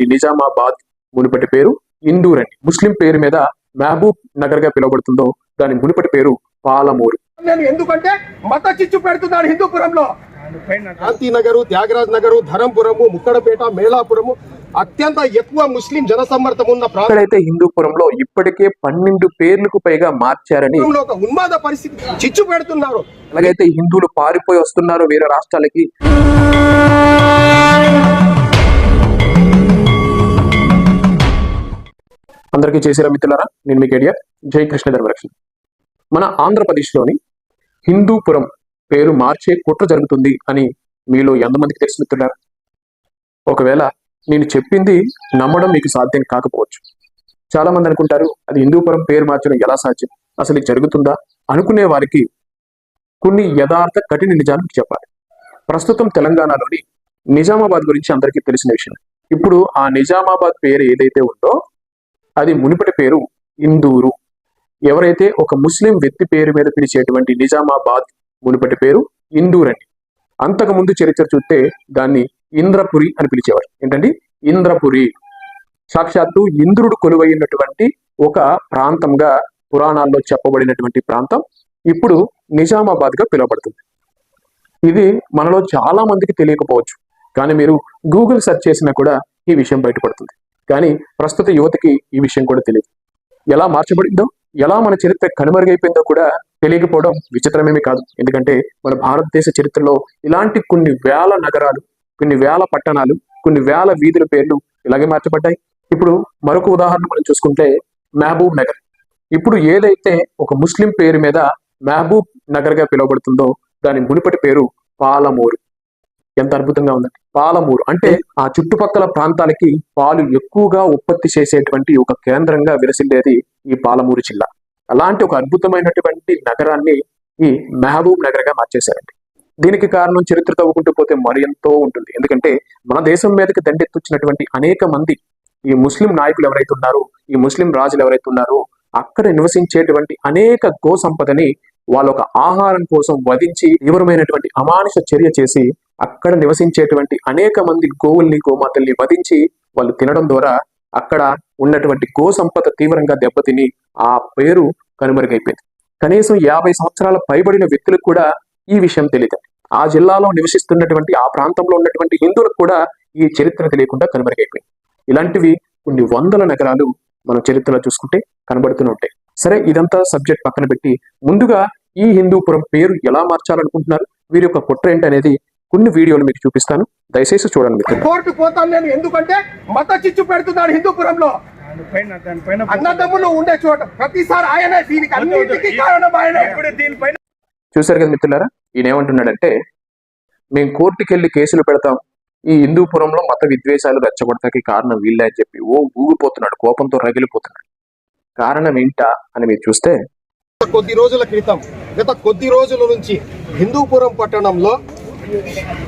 ఉన్నటువంటి నిజామాబాద్ మునుపటి పేరు ఇందూర్ అండి ముస్లిం పేరు మీద మహబూబ్ నగర్గా పిలువబడుతుందో దాని మునుపటి పేరు పాలమూరు. నేను ఎందుకంటే మత చిచ్చు పెడుతున్నాడు హిందూపురంలో. శాంతి నగరు త్యాగరాజ్ నగరు ధరంపురము ముక్కడపేట మేళాపురము అత్యంత ఎక్కువ ముస్లిం జనసమ్మర్థం ఉన్న ఇక్కడైతే హిందూపురంలో ఇప్పటికే పన్నెండు పేర్లకు పైగా మార్చారని. ఒక ఉన్మాద పరిస్థితి చిచ్చు పెడుతున్నారు. ఎలాగైతే హిందువులు పారిపోయి వస్తున్నారో వేరే రాష్ట్రాలకి. అందరికీ చేసిన మిత్రులారా నేను మీకు ఐడియా జై కృష్ణ ధర్మరక్షణ. మన ఆంధ్రప్రదేశ్లోని హిందూపురం పేరు మార్చే కుట్ర జరుగుతుంది అని మీలో ఎంతమందికి తెలుసు మిత్రులారా? ఒకవేళ నేను చెప్పింది నమ్మడం మీకు సాధ్యం కాకపోవచ్చు. చాలా మంది అనుకుంటారు అది హిందూపురం పేరు మార్చడం ఎలా సాధ్యం? అసలు జరుగుతుందా? అనుకునే వారికి కొన్ని యథార్థ కఠిన నిజాలు చెప్పాలి. ప్రస్తుతం తెలంగాణలోని నిజామాబాద్ గురించి అందరికీ తెలిసిన విషయం. ఇప్పుడు ఆ నిజామాబాద్ పేరు ఏదైతే ఉందో అది మునుపటి పేరు ఇందూరు. ఎవరైతే ఒక ముస్లిం వ్యక్తి పేరు మీద పిలిచేటువంటి నిజామాబాద్ మునుపటి పేరు ఇందూర్ అండి. అంతకు ముందు చరిత్ర చూస్తే దాన్ని ఇంద్రపురి అని పిలిచేవారు. ఏంటండి? ఇంద్రపురి. సాక్షాత్తు ఇంద్రుడు కొలువైనటువంటి ఒక ప్రాంతంగా పురాణాల్లో చెప్పబడినటువంటి ప్రాంతం ఇప్పుడు నిజామాబాద్గా పిలువబడుతుంది. ఇది మనలో చాలా మందికి తెలియకపోవచ్చు. కానీ మీరు గూగుల్ సెర్చ్ చేసినా కూడా ఈ విషయం బయటపడుతుంది. కానీ ప్రస్తుత యువతకి ఈ విషయం కూడా తెలియదు. ఎలా మార్చబడిందో ఎలా మన చరిత్ర కనుమరుగైపోయిందో కూడా తెలియకపోవడం విచిత్రమేమీ కాదు. ఎందుకంటే మన భారతదేశ చరిత్రలో ఇలాంటి కొన్ని వేల నగరాలు కొన్ని వేల పట్టణాలు కొన్ని వేల వీధుల పేర్లు ఇలాగే మార్చబడ్డాయి. ఇప్పుడు మరొక ఉదాహరణ మనం చూసుకుంటే మహబూబ్ నగర్. ఇప్పుడు ఏదైతే ఒక ముస్లిం పేరు మీద మహబూబ్ నగర్గా పిలువబడుతుందో దాని మునుపటి పేరు పాలమూరు. ఎంత అద్భుతంగా ఉందండి పాలమూరు. అంటే ఆ చుట్టుపక్కల ప్రాంతాలకి పాలు ఎక్కువగా ఉత్పత్తి చేసేటువంటి ఒక కేంద్రంగా విలసిల్లేది ఈ పాలమూరు జిల్లా. అలాంటి ఒక అద్భుతమైనటువంటి నగరాన్ని ఈ మహబూబ్ నగర్గా మార్చేశారండి. దీనికి కారణం చరిత్ర తవ్వుకుంటూ పోతే మరి ఎంతో ఉంటుంది. ఎందుకంటే మన దేశం మీదకి దండెత్తుచ్చినటువంటి అనేక మంది ఈ ముస్లిం నాయకులు ఎవరైతే ఉన్నారో ఈ ముస్లిం రాజులు ఎవరైతే ఉన్నారో అక్కడ నివసించేటువంటి అనేక గో సంపదని వాళ్ళ ఒక ఆహారం కోసం వధించి తీవ్రమైనటువంటి అమానుష చర్య చేసి అక్కడ నివసించేటువంటి అనేక మంది గోవుల్ని గోమాతల్ని వధించి వాళ్ళు తినడం ద్వారా అక్కడ ఉన్నటువంటి గో సంపద తీవ్రంగా దెబ్బతిని ఆ పేరు కనుమరుగైపోయింది. కనీసం యాభై సంవత్సరాల పైబడిన వ్యక్తులకు కూడా ఈ విషయం తెలియదు. ఆ జిల్లాలో నివసిస్తున్నటువంటి ఆ ప్రాంతంలో ఉన్నటువంటి హిందువులకు కూడా ఈ చరిత్ర తెలియకుండా కనుమరుగైపోయింది. ఇలాంటివి కొన్ని వందల నగరాలు మనం చరిత్రలో చూసుకుంటే కనబడుతూనే ఉంటాయి. సరే ఇదంతా సబ్జెక్ట్ పక్కన పెట్టి ముందుగా ఈ హిందూపురం పేరు ఎలా మార్చాలనుకుంటున్నారు? వీరి యొక్క కుట్ర ఏంటనేది కొన్ని వీడియోలు మీకు చూపిస్తాను. దయచేసి చూడండి కోర్టు పోతాను నేను ఎందుకంటే మత చిచ్చు పెడుతున్నాడు హిందూపురంలో. అన్నదమ్ములు ఉండే చోట ప్రతిసారి ఆయనే దీనికి అన్నింటికి కారణం ఆయనే. ఇప్పుడు దీనిపైన చూశారు కదా మిత్రులారా? ఈయన ఏమంటున్నాడంటే మేము కోర్టుకి వెళ్ళి కేసులు పెడతాం. ఈ హిందూపురంలో మత విద్వేషాలు రెచ్చగొడతాకి కారణం వీళ్ళే అని చెప్పి ఓ ఊగిపోతున్నాడు కోపంతో రగిలిపోతున్నాడు. కారణం ఏంటా అని మీరు చూస్తే గత కొద్ది రోజుల క్రితం గత కొద్ది రోజుల నుంచి హిందూపురం పట్టణంలో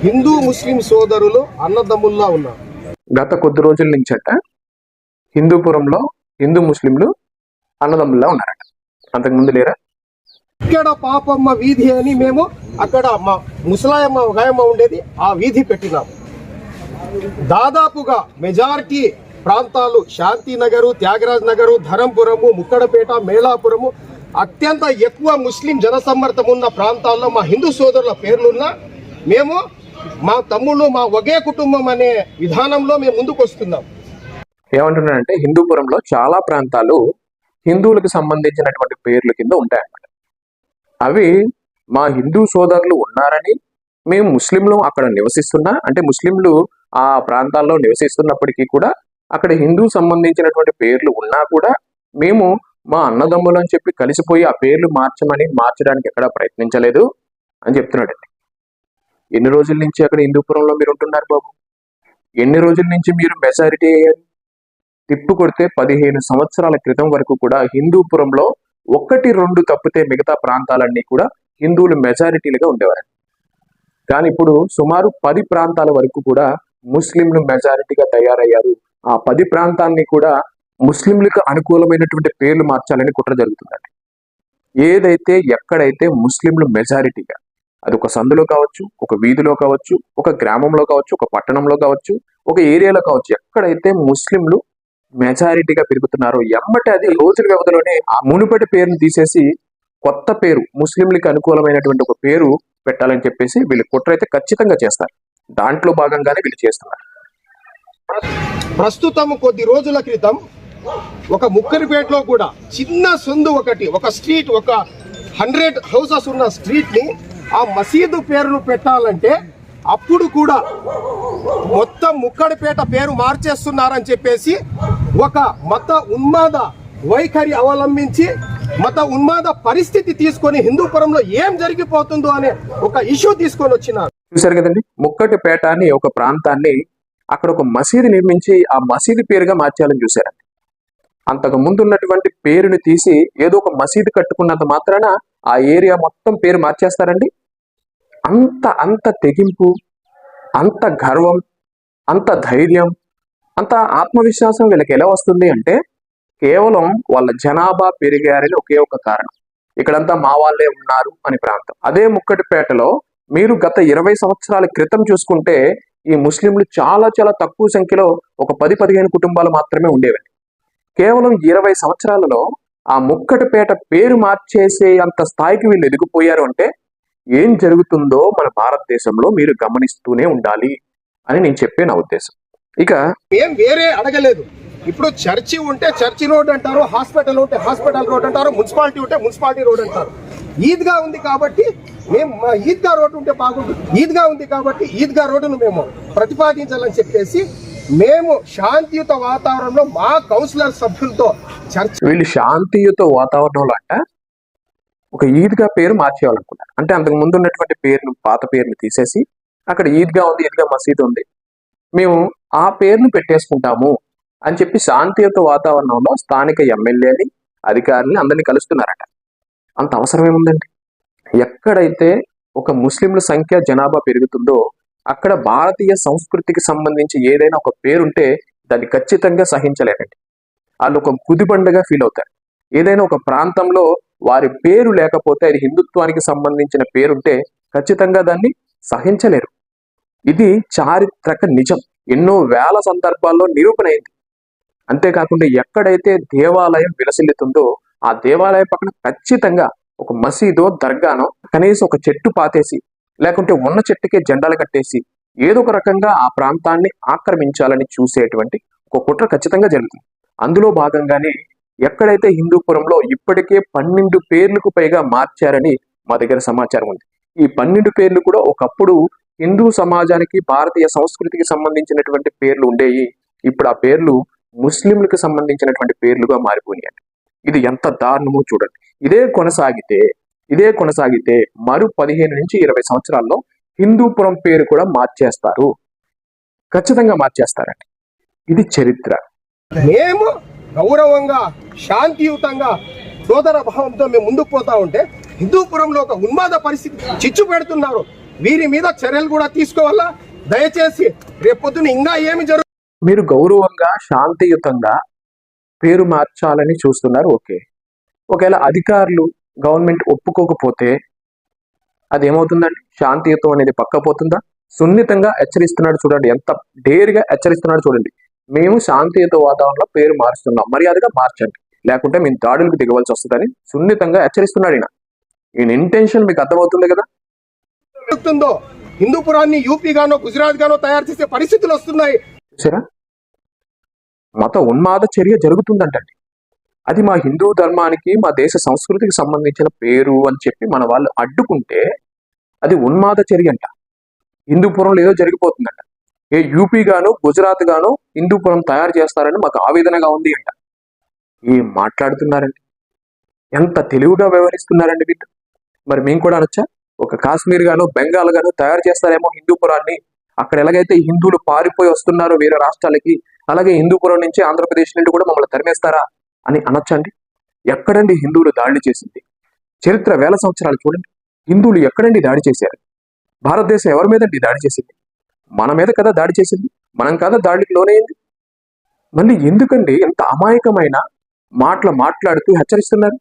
హిందూ ముస్లిం సోదరులు అన్నదమ్ముల్లా ఉన్నారు. గత కొద్ది రోజుల నుంచట హిందూపురంలో హిందూ ముస్లింలు అన్నదమ్ముల్లా ఉన్నారట. అంతకుముందు లేరా? ఇక్కడ పాపమ్మ వీధి అని మేము అక్కడ మా ముసలాయమ్మ గాయమ్మ ఉండేది ఆ వీధి పెట్టినాం. దాదాపుగా మెజారిటీ ప్రాంతాలు శాంతి నగరు త్యాగరాజ్ నగరు ధరంపురము ముక్కడపేట మేళాపురము అత్యంత ఎక్కువ ముస్లిం జనసమ్మర్థం ఉన్న ప్రాంతాల్లో మా హిందూ సోదరుల పేర్లున్నా మేము మా తమ్ముళ్ళు మా ఒకే కుటుంబం అనే విధానంలో మేము ముందుకు వస్తున్నాం ఏమంటున్నాడంటే హిందూపురంలో చాలా ప్రాంతాలు హిందువులకు సంబంధించినటువంటి పేర్ల కింద ఉంటాయన్నమాట. అవి మా హిందూ సోదరులు ఉన్నారని మేము ముస్లింలు అక్కడ నివసిస్తున్నా అంటే ముస్లింలు ఆ ప్రాంతాల్లో నివసిస్తున్నప్పటికీ కూడా అక్కడ హిందూ సంబంధించినటువంటి పేర్లు ఉన్నా కూడా మేము మా అన్నదమ్ములు అని చెప్పి కలిసిపోయి ఆ పేర్లు మార్చమని మార్చడానికి ఎక్కడా ప్రయత్నించలేదు అని చెప్తున్నాడండి. ఎన్ని రోజుల నుంచి అక్కడ హిందూపురంలో మీరు ఉంటున్నారు బాబు? ఎన్ని రోజుల నుంచి మీరు మెజారిటీ అయ్యారు? తిప్పు కొడితే పదిహేను సంవత్సరాల క్రితం వరకు కూడా హిందూపురంలో ఒకటి రెండు తప్పితే మిగతా ప్రాంతాలన్నీ కూడా హిందువులు మెజారిటీలుగా ఉండేవారు కానీ ఇప్పుడు సుమారు పది ప్రాంతాల వరకు కూడా ముస్లింలు మెజారిటీగా తయారయ్యారు. ఆ పది ప్రాంతాన్ని కూడా ముస్లింలకు అనుకూలమైనటువంటి పేర్లు మార్చాలని కుట్ర జరుగుతుందండి. ఏదైతే ఎక్కడైతే ముస్లింలు మెజారిటీగా అది ఒక సందులో కావచ్చు ఒక వీధిలో కావచ్చు ఒక గ్రామంలో కావచ్చు ఒక పట్టణంలో కావచ్చు ఒక ఏరియాలో కావచ్చు ఎక్కడైతే ముస్లింలు మెజారిటీగా పెరుగుతున్నారో ఎమ్మటి అది రోజుల వ్యవధిలోనే ఆ మునుపటి పేరుని తీసేసి కొత్త పేరు ముస్లింలకి అనుకూలమైనటువంటి ఒక పేరు పెట్టాలని చెప్పేసి వీళ్ళు కుట్ర అయితే ఖచ్చితంగా చేస్తారు. దాంట్లో భాగంగానే వీళ్ళు చేస్తున్నారు. ప్రస్తుతం కొద్ది రోజుల క్రితం ఒక ముక్కరిపేటలో కూడా చిన్న సందు ఒకటి ఒక స్ట్రీట్ ఒక హండ్రెడ్ హౌసెస్ ఉన్న స్ట్రీట్ని ఆ మసీదు పేరును పెట్టాలంటే అప్పుడు కూడా మొత్తం ముక్కడిపేట పేరు మార్చేస్తున్నారని చెప్పేసి ఒక మత ఉన్మాద వైఖరి అవలంబించి మత ఉన్మాద పరిస్థితి తీసుకొని హిందూపురంలో ఏం జరిగిపోతుందో అనే ఒక ఇష్యూ తీసుకొని వచ్చినారు. చూశారు కదండి? ముక్కటిపేట అని ఒక ప్రాంతాన్ని అక్కడ ఒక మసీదు నిర్మించి ఆ మసీదు పేరుగా మార్చాలని చూశారండి. అంతకు ముందున్నటువంటి పేరుని తీసి ఏదో ఒక మసీదు కట్టుకున్నంత మాత్రాన ఆ ఏరియా మొత్తం పేరు మార్చేస్తారండి. అంత అంత తెగింపు అంత గర్వం అంత ధైర్యం అంత ఆత్మవిశ్వాసం వీళ్ళకి ఎలా వస్తుంది అంటే కేవలం వాళ్ళ జనాభా పెరిగారని ఒకే ఒక కారణం. ఇక్కడంతా మా వాళ్ళే ఉన్నారు అని ప్రాంతం. అదే ముక్కటిపేటలో మీరు గత ఇరవై సంవత్సరాల క్రితం చూసుకుంటే ఈ ముస్లింలు చాలా చాలా తక్కువ సంఖ్యలో ఒక పది పదిహేను కుటుంబాలు మాత్రమే ఉండేవి కేవలం ఇరవై సంవత్సరాలలో ఆ ముక్కటిపేట పేరు మార్చేసే అంత స్థాయికి వీళ్ళు ఎదిగిపోయారు అంటే ఏం జరుగుతుందో మన భారతదేశంలో మీరు గమనిస్తూనే ఉండాలి అని నేను చెప్పే నా ఉద్దేశం. ఇక ఏం వేరే అడగలేదు. ఇప్పుడు చర్చి ఉంటే చర్చి రోడ్ అంటారు హాస్పిటల్ ఉంటే హాస్పిటల్ రోడ్ అంటారు మున్సిపాలిటీ ఉంటే మున్సిపాలిటీ రోడ్ అంటారు. ఈద్గా ఉంది కాబట్టి మేము మా ఈద్గా రోడ్ ఉంటే బాగుంటుంది. ఈద్గా ఉంది కాబట్టి ఈద్గా రోడ్డును మేము ప్రతిపాదించాలని చెప్పేసి మేము శాంతియుత వాతావరణంలో మా కౌన్సిలర్ సభ్యులతో చర్చ వీళ్ళు శాంతియుత వాతావరణంలో అంట ఒక ఈద్గా పేరు మార్చేయాలనుకున్నారు. అంటే అంతకు ముందు ఉన్నటువంటి పేరును పాత పేరును తీసేసి అక్కడ ఈద్గా ఉంది ఈద్గా మసీద్ ఉంది. మేము ఆ పేరును పెట్టేసుకుంటాము అని చెప్పి శాంతియుత వాతావరణంలో స్థానిక ఎమ్మెల్యేని అధికారుల్ని అందరినీ కలుస్తున్నారట. అంత అవసరం ఏముందండి? ఎక్కడైతే ఒక ముస్లింల సంఖ్య జనాభా పెరుగుతుందో అక్కడ భారతీయ సంస్కృతికి సంబంధించి ఏదైనా ఒక పేరుంటే దాన్ని ఖచ్చితంగా సహించలేరండి. వాళ్ళు ఒక గుదిబండగా ఫీల్ అవుతారు ఏదైనా ఒక ప్రాంతంలో వారి పేరు లేకపోతే అది హిందుత్వానికి సంబంధించిన పేరుంటే ఖచ్చితంగా దాన్ని సహించలేరు. ఇది చారిత్రక నిజం. ఎన్నో వేల సందర్భాల్లో నిరూపణ అయింది. అంతేకాకుండా ఎక్కడైతే దేవాలయం విలసిల్లుతుందో ఆ దేవాలయం పక్కన ఖచ్చితంగా ఒక మసీదో దర్గానో కనీసం ఒక చెట్టు పాతేసి లేకుంటే ఉన్న చెట్టుకే జెండాలు కట్టేసి ఏదో ఒక రకంగా ఆ ప్రాంతాన్ని ఆక్రమించాలని చూసేటువంటి ఒక కుట్ర ఖచ్చితంగా జరుగుతుంది. అందులో భాగంగానే ఎక్కడైతే హిందూపురంలో ఇప్పటికే పన్నెండు పేర్లకు పైగా మార్చారని మా దగ్గర సమాచారం ఉంది. ఈ పన్నెండు పేర్లు కూడా ఒకప్పుడు హిందూ సమాజానికి భారతీయ సంస్కృతికి సంబంధించినటువంటి పేర్లు ఉండేవి ఇప్పుడు ఆ పేర్లు ముస్లింలకు సంబంధించినటువంటి పేర్లుగా మారిపోయినాయి ఇది ఎంత దారుణమో చూడండి. ఇదే కొనసాగితే ఇదే కొనసాగితే మరో పదిహేను నుంచి ఇరవై సంవత్సరాల్లో హిందూపురం పేరు కూడా మార్చేస్తారు. ఖచ్చితంగా మార్చేస్తారండి ఇది చరిత్ర. మేము గౌరవంగా శాంతియుతంగా సోదర భావంతో మేము ముందుకు పోతా ఉంటే హిందూపురంలో ఒక ఉన్మాద పరిస్థితి చిచ్చు పెడుతున్నారు. వీరి మీద చర్యలు కూడా తీసుకోవాలా? దయచేసి రేపొద్దున ఇంకా ఏమి జరుగు మీరు గౌరవంగా శాంతియుతంగా పేరు మార్చాలని చూస్తున్నారు. ఓకే. ఒకవేళ అధికారులు గవర్నమెంట్ ఒప్పుకోకపోతే అది ఏమవుతుందండి శాంతియుతం అనేది పక్కపోతుందా? సున్నితంగా హెచ్చరిస్తున్నాడు చూడండి. ఎంత డేర్గా హెచ్చరిస్తున్నాడు చూడండి. మేము శాంతియుత వాతావరణంలో పేరు మారుస్తున్నాం మర్యాదగా మార్చండి. లేకుంటే మేము దాడులకు దిగవలసి వస్తుందని సున్నితంగా హెచ్చరిస్తున్నాడు ఈయన. ఈయన ఇంటెన్షన్ మీకు అర్థమవుతుంది కదా? హిందూపురాన్ని యూపీ గానో గుజరాత్ గానో తయారు చేసే పరిస్థితులు వస్తున్నాయి. చూసారా? మత ఉన్మాద చర్య జరుగుతుందంటండి. అది మా హిందూ ధర్మానికి మా దేశ సంస్కృతికి సంబంధించిన పేరు అని చెప్పి మన వాళ్ళు అడ్డుకుంటే అది ఉన్మాద చర్య అంట. హిందూపురంలో ఏదో జరిగిపోతుందంట. ఏ యూపీ గాను గుజరాత్ గాను హిందూపురం తయారు చేస్తారని మాకు ఆవేదనగా ఉంది అంట. ఏం మాట్లాడుతున్నారండి? ఎంత తెలివిగా వ్యవహరిస్తున్నారండి వీళ్ళు? మరి మేము కూడా అనొచ్చా? ఒక కాశ్మీర్ గాను బెంగాల్ గాను తయారు చేస్తారేమో హిందూపురాన్ని అక్కడ ఎలాగైతే హిందువులు పారిపోయి వస్తున్నారో వేరే రాష్ట్రాలకి అలాగే హిందూపురం నుంచి ఆంధ్రప్రదేశ్ నుండి కూడా మమ్మల్ని తరిమేస్తారా అని అనొచ్చండి ఎక్కడండి హిందువులు దాడి చేసింది? చరిత్ర వేల సంవత్సరాలు చూడండి. హిందువులు ఎక్కడండి దాడి చేశారు? భారతదేశం ఎవరి మీదండి దాడి చేసింది? మన మీద కదా దాడి చేసింది? మనం కదా దాడికి లోనైంది మళ్ళీ ఎందుకండి ఎంత అమాయకమైన మాటలు మాట్లాడుతూ హెచ్చరిస్తున్నారు.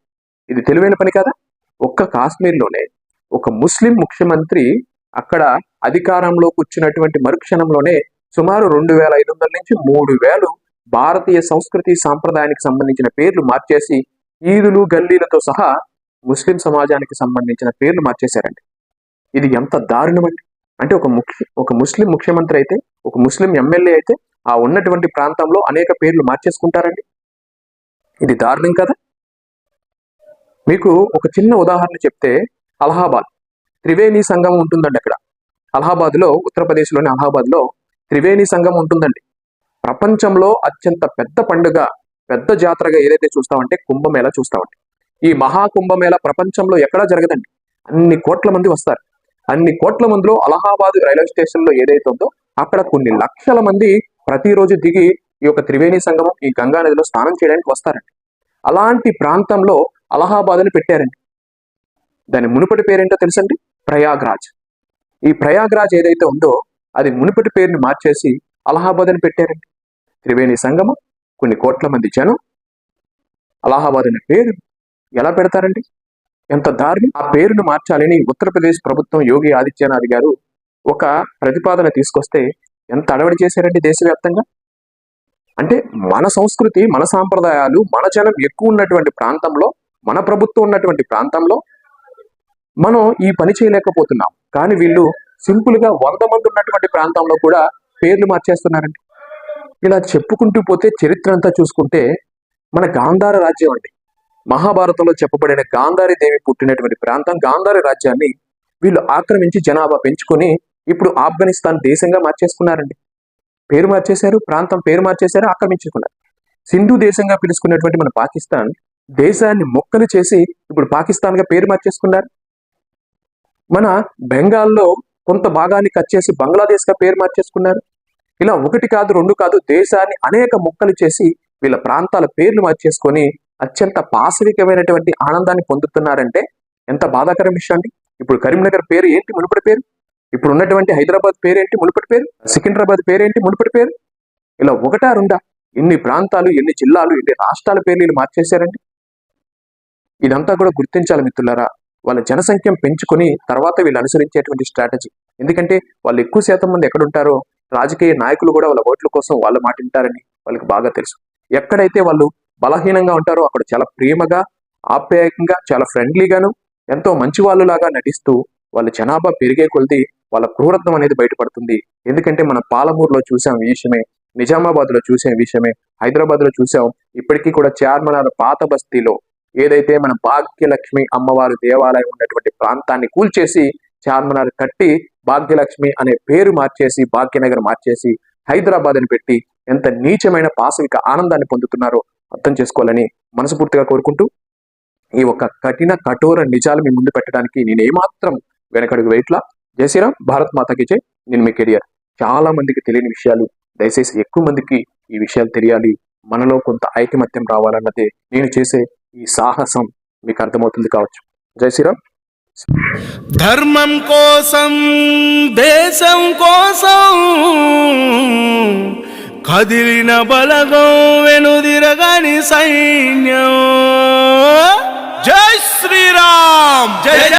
ఇది తెలివైన పని కదా? ఒక్క కాశ్మీర్లోనే ఒక ముస్లిం ముఖ్యమంత్రి అక్కడ అధికారంలోకి వచ్చినటువంటి మరుక్షణంలోనే సుమారు రెండు వేల ఐదు వందల నుంచి మూడు వేలు భారతీయ సంస్కృతి సాంప్రదాయానికి సంబంధించిన పేర్లు మార్చేసి ఈదులు గల్లీలతో సహా ముస్లిం సమాజానికి సంబంధించిన పేర్లు మార్చేశారండి. ఇది ఎంత దారుణమండి అంటే ఒక ముఖ్య ఒక ముస్లిం ముఖ్యమంత్రి అయితే ఒక ముస్లిం ఎమ్మెల్యే అయితే ఆ ఉన్నటువంటి ప్రాంతంలో అనేక పేర్లు మార్చేసుకుంటారండి. ఇది దారుణం కదా? మీకు ఒక చిన్న ఉదాహరణ చెప్తే అలహాబాద్. త్రివేణి సంఘం ఉంటుందండి అక్కడ. అలహాబాద్లో ఉత్తరప్రదేశ్లోని అలహాబాద్లో త్రివేణి సంఘం ఉంటుందండి. ప్రపంచంలో అత్యంత పెద్ద పండుగ పెద్ద జాతరగా ఏదైతే చూస్తామంటే కుంభమేళ చూస్తామండి. ఈ మహా కుంభమేళ ప్రపంచంలో ఎక్కడా జరగదండి. అన్ని కోట్ల మంది వస్తారు. అన్ని కోట్ల మందిలో అలహాబాద్ రైల్వే స్టేషన్లో ఏదైతే ఉందో అక్కడ కొన్ని లక్షల మంది ప్రతిరోజు దిగి ఈ యొక్క త్రివేణి సంగమం ఈ గంగా నదిలో స్నానం చేయడానికి వస్తారండి అలాంటి ప్రాంతంలో అలహాబాద్ అని పెట్టారండి దాని మునుపటి పేరేంటో తెలుసండి? ప్రయాగ్రాజ్. ఈ ప్రయాగ్రాజ్ ఏదైతే ఉందో అది మునుపటి పేరుని మార్చేసి అలహాబాద్ అని పెట్టారండి త్రివేణి సంగమం కొన్ని కోట్ల మంది జనం అలహాబాద్ అనే పేరు ఎలా పెడతారండి? ఎంత దారుణం! ఆ పేరును మార్చాలని ఉత్తరప్రదేశ్ ప్రభుత్వం యోగి ఆదిత్యనాథ్ గారు ఒక ప్రతిపాదన తీసుకొస్తే ఎంత అడవడి చేశారండి దేశవ్యాప్తంగా? అంటే మన సంస్కృతి మన సాంప్రదాయాలు మన జనం ఎక్కువ ఉన్నటువంటి ప్రాంతంలో మన ప్రభుత్వం ఉన్నటువంటి ప్రాంతంలో మనం ఈ పని చేయలేకపోతున్నాం. కానీ వీళ్ళు సింపుల్గా వంద మంది ఉన్నటువంటి ప్రాంతంలో కూడా పేర్లు మార్చేస్తున్నారండి. ఇలా చెప్పుకుంటూ పోతే చరిత్ర అంతా చూసుకుంటే మన గాంధార రాజ్యం అండి. మహాభారతంలో చెప్పబడిన గాంధారి దేవి పుట్టినటువంటి ప్రాంతం గాంధారి రాజ్యాన్ని వీళ్ళు ఆక్రమించి జనాభా పెంచుకొని ఇప్పుడు ఆఫ్ఘనిస్తాన్ దేశంగా మార్చేసుకున్నారండి. పేరు మార్చేశారు ప్రాంతం పేరు మార్చేశారు ఆక్రమించుకున్నారు. సింధు దేశంగా పిలుచుకున్నటువంటి మన పాకిస్తాన్ దేశాన్ని మొక్కలు చేసి ఇప్పుడు పాకిస్తాన్గా పేరు మార్చేసుకున్నారు. మన బెంగాల్లో కొంత భాగాన్ని కట్ చేసి బంగ్లాదేశ్గా పేరు మార్చేసుకున్నారు. ఇలా ఒకటి కాదు రెండు కాదు దేశాన్ని అనేక ముక్కలు చేసి వీళ్ళ ప్రాంతాల పేర్లు మార్చేసుకొని అత్యంత పాశవికమైనటువంటి ఆనందాన్ని పొందుతున్నారంటే ఎంత బాధాకరం విషయం అండి. ఇప్పుడు కరీంనగర్ పేరు ఏంటి? మునుపటి పేరు? ఇప్పుడు ఉన్నటువంటి హైదరాబాద్ పేరేంటి? మునుపటి పేరు? సికింద్రాబాద్ పేరేంటి? మునుపటి పేరు? ఇలా ఒకటా రెండా? ఎన్ని ప్రాంతాలు ఎన్ని జిల్లాలు ఎన్ని రాష్ట్రాల పేర్లు వీళ్ళు మార్చేశారండి? ఇదంతా కూడా గుర్తించాలి మిత్రులారా. వాళ్ళ జనసంఖ్యం పెంచుకొని తర్వాత వీళ్ళు అనుసరించేటువంటి స్ట్రాటజీ. ఎందుకంటే వాళ్ళు ఎక్కువ శాతం మంది ఎక్కడుంటారో రాజకీయ నాయకులు కూడా వాళ్ళ ఓట్ల కోసం వాళ్ళ మాట వింటారని వాళ్ళకి బాగా తెలుసు. ఎక్కడైతే వాళ్ళు బలహీనంగా ఉంటారో అక్కడ చాలా ప్రేమగా ఆప్యాయకంగా చాలా ఫ్రెండ్లీగాను ఎంతో మంచి వాళ్ళులాగా నటిస్తూ వాళ్ళ జనాభా పెరిగే కొలిది వాళ్ళ క్రూరత్వం అనేది బయటపడుతుంది. ఎందుకంటే మన పాలమూరులో చూసాం ఈ విషయమే నిజామాబాద్లో విషయమే హైదరాబాద్లో చూసాం. ఇప్పటికీ కూడా చార్మనార్ పాత బస్తీలో ఏదైతే మన భాగ్యలక్ష్మి అమ్మవారి దేవాలయం ఉన్నటువంటి ప్రాంతాన్ని కూల్చేసి చార్మనార్ కట్టి భాగ్యలక్ష్మి అనే పేరు మార్చేసి భాగ్యనగర్ మార్చేసి హైదరాబాద్ అని పెట్టి ఎంత నీచమైన పాశవిక ఆనందాన్ని పొందుతున్నారో అర్థం చేసుకోవాలని మనస్ఫూర్తిగా కోరుకుంటూ ఈ ఒక కఠిన కఠోర నిజాలు మీ ముందు పెట్టడానికి నేను ఏమాత్రం వెనకడుగు వేయట్లా. జై శ్రీరామ్ భారత్ మాతకి జై. నేను మీ కెరియర్. చాలా మందికి తెలియని విషయాలు దయచేసి ఎక్కువ మందికి ఈ విషయాలు తెలియాలి. మనలో కొంత ఐకమత్యం రావాలన్నదే నేను చేసే ఈ సాహసం మీకు అర్థమవుతుంది కావచ్చు. జై శ్రీరామ్. ధర్మం కోసం దేశం కోసం కదిలిన బలగం వెనుదిరగని సైన్యం. జై శ్రీరామ్ జై